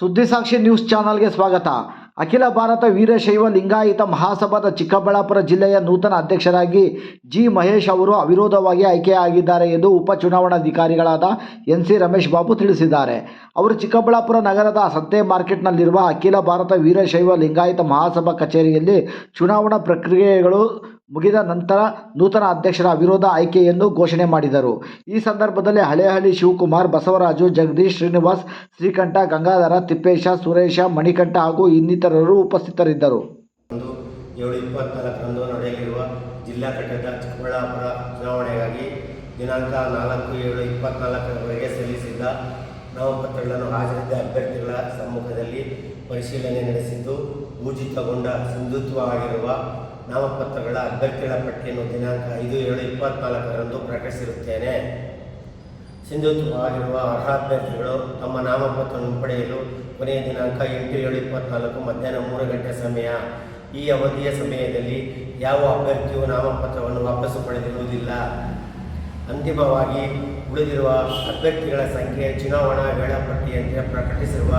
ಸುದ್ದಿಸಾಕ್ಷಿ news ಚಾನಲ್ಗೆ ಸ್ವಾಗತ. ಅಖಿಲ ಭಾರತ ವೀರಶೈವ ಲಿಂಗಾಯತ ಮಹಾಸಭಾದ ಚಿಕ್ಕಬಳ್ಳಾಪುರ ಜಿಲ್ಲೆಯ ನೂತನ ಅಧ್ಯಕ್ಷರಾಗಿ ಜಿ ಮಹೇಶ್ ಅವರು ಅವಿರೋಧವಾಗಿ ಆಯ್ಕೆಯಾಗಿದ್ದಾರೆ ಎಂದು ಉಪಚುನಾವಣಾಧಿಕಾರಿಗಳಾದ ಎನ್ ಸಿ ರಮೇಶ್ ಬಾಬು ತಿಳಿಸಿದ್ದಾರೆ. ಅವರು ಚಿಕ್ಕಬಳ್ಳಾಪುರ ನಗರದ ಸಂತೆ ಮಾರ್ಕೆಟ್ನಲ್ಲಿರುವ ಅಖಿಲ ಭಾರತ ವೀರಶೈವ ಲಿಂಗಾಯತ ಮಹಾಸಭಾ ಕಚೇರಿಯಲ್ಲಿ ಚುನಾವಣಾ ಪ್ರಕ್ರಿಯೆಗಳು ಮುಗಿದ ನಂತರ ನೂತನ ಅಧ್ಯಕ್ಷರ ಅವಿರೋಧ ಆಯ್ಕೆಯನ್ನು ಘೋಷಣೆ ಮಾಡಿದರು. ಈ ಸಂದರ್ಭದಲ್ಲಿ ಹಳೇಹಳ್ಳಿ ಶಿವಕುಮಾರ್, ಬಸವರಾಜು, ಜಗದೀಶ್ ಶ್ರೀನಿವಾಸ್, ಶ್ರೀಕಂಠ, ಗಂಗಾಧರ, ತಿಪ್ಪೇಶ, ಸುರೇಶ, ಮಣಿಕಂಠ ಹಾಗೂ ಇನ್ನಿತರರು ಉಪಸ್ಥಿತರಿದ್ದರು. ಒಂದು ನಡೆಯಲಿರುವ ಜಿಲ್ಲಾ ಘಟಕದ ಚಿಕ್ಕಬಳ್ಳಾಪುರ ಚುನಾವಣೆಗಾಗಿ ದಿನಾಂಕ ನಾಲ್ಕು ಏಳು ಇಪ್ಪತ್ನಾಲ್ಕರವರೆಗೆ ಸಲ್ಲಿಸಿದ್ದ ನಾಮಪತ್ರಗಳನ್ನು ಹಾಜರಿದ್ದ ಅಭ್ಯರ್ಥಿಗಳ ಸಮ್ಮುಖದಲ್ಲಿ ಪರಿಶೀಲನೆ ನಡೆಸಿದ್ದು ಊರ್ಜಿತಗೊಂಡ ಸಿಂಧುತ್ವ ಆಗಿರುವ ನಾಮಪತ್ರಗಳ ಅಭ್ಯರ್ಥಿಗಳ ಪಟ್ಟಿಯನ್ನು ದಿನಾಂಕ ಐದು ಏಳು ಇಪ್ಪತ್ನಾಲ್ಕರಂದು ಪ್ರಕಟಿಸಿರುತ್ತೇನೆ. ಸಿಂಧುತ್ವವಾಗಿರುವ ಅರ್ಹ ಅಭ್ಯರ್ಥಿಗಳು ತಮ್ಮ ನಾಮಪತ್ರ ಹಿಂಪಡೆಯಲು ಕೊನೆಯ ದಿನಾಂಕ ಎಂಟು ಏಳು ಇಪ್ಪತ್ನಾಲ್ಕು ಮಧ್ಯಾಹ್ನ ಮೂರು ಗಂಟೆ ಸಮಯ. ಈ ಅವಧಿಯ ಸಮಯದಲ್ಲಿ ಯಾವ ಅಭ್ಯರ್ಥಿಯು ನಾಮಪತ್ರವನ್ನು ವಾಪಸ್ಸು ಪಡೆದಿರುವುದಿಲ್ಲ? ಅಂತಿಮವಾಗಿ ಉಳಿದಿರುವ ಅಭ್ಯರ್ಥಿಗಳ ಸಂಖ್ಯೆ, ಚುನಾವಣಾ ವೇಳಾಪಟ್ಟಿಯಂತೆ ಪ್ರಕಟಿಸಿರುವ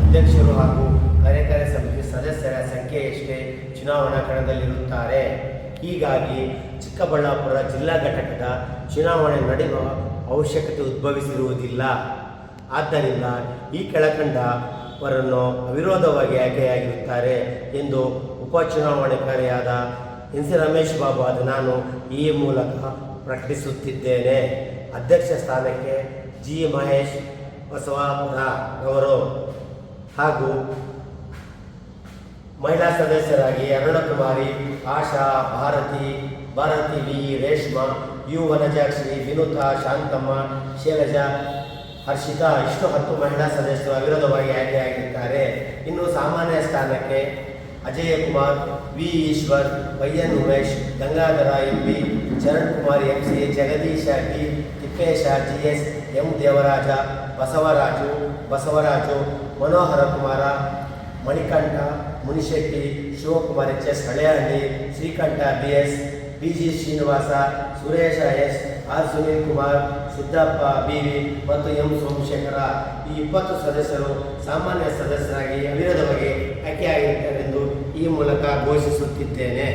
ಅಧ್ಯಕ್ಷರು ಹಾಗೂ ಕಾರ್ಯಕಾರಿ ಸಮಿತಿ ಸದಸ್ಯರ ಸಂಖ್ಯೆಯಷ್ಟೇ ಚುನಾವಣಾ ಕಣದಲ್ಲಿರುತ್ತಾರೆ. ಹೀಗಾಗಿ ಚಿಕ್ಕಬಳ್ಳಾಪುರ ಜಿಲ್ಲಾ ಘಟಕದ ಚುನಾವಣೆ ನಡೆಯುವ ಅವಶ್ಯಕತೆ ಉದ್ಭವಿಸಿರುವುದಿಲ್ಲ. ಆದ್ದರಿಂದ ಈ ಕೆಳಕಂಡವರನ್ನು ಅವಿರೋಧವಾಗಿ ಆಯ್ಕೆಯಾಗಿರುತ್ತಾರೆ ಎಂದು ಉಪಚುನಾವಣಾಧಿಕಾರಿಯಾದ ಎನ್ ಸಿ ರಮೇಶ್ ಬಾಬು ಅದು ನಾನು ಈ ಮೂಲಕ ಪ್ರಕಟಿಸುತ್ತಿದ್ದೇನೆ. ಅಧ್ಯಕ್ಷ ಸ್ಥಾನಕ್ಕೆ ಜಿ. ಮಹೇಶ್ ಬಸವಾಪುರ ಅವರು ಹಾಗೂ ಮಹಿಳಾ ಸದಸ್ಯರಾಗಿ ಅರುಣಕುಮಾರಿ, ಆಶಾ, ಭಾರತಿ ಭಾರತಿ ವಿ. ರೇಷ್ಮಾ, ಯು. ವನಜಾಕ್ಷಿ ವಿನುತಾ, ಶಾಂತಮ್ಮ, ಶೈಲಜಾ, ಹರ್ಷಿತಾ ಇಷ್ಟು ಹತ್ತು ಮಹಿಳಾ ಸದಸ್ಯರು ಅವಿರೋಧವಾಗಿ ಆಯ್ಕೆಯಾಗಿದ್ದಾರೆ. ಇನ್ನು ಸಾಮಾನ್ಯ ಸ್ಥಾನಕ್ಕೆ Ajay Kumar V. Eshwar, Y. N. Umesh, Gangadhara, M. P Charan Kumar M. C. Jagadisha, T. Thippesha, G. S. M. Devaraja, Basavaraju Basavaraju, Manohara Kumara, Manikantha, Munishetty, Shivakumar, H. S. Halehalli Srikantha, B. S. B G. Srinivasa, Suresha, S. R. Sunil Kumar, Siddappa, B. V. ಮತ್ತು M. Somashekara. ಈ ಇಪ್ಪತ್ತು ಸದಸ್ಯರು ಸಾಮಾನ್ಯ ಸದಸ್ಯರಾಗಿ ಅವಿರೋಧವಾಗಿ ಆಯ್ಕೆಯಾಗಿರುತ್ತಾರೆಂದು ಈ ಮೂಲಕ ಘೋಷಿಸುತ್ತಿದ್ದೇನೆ.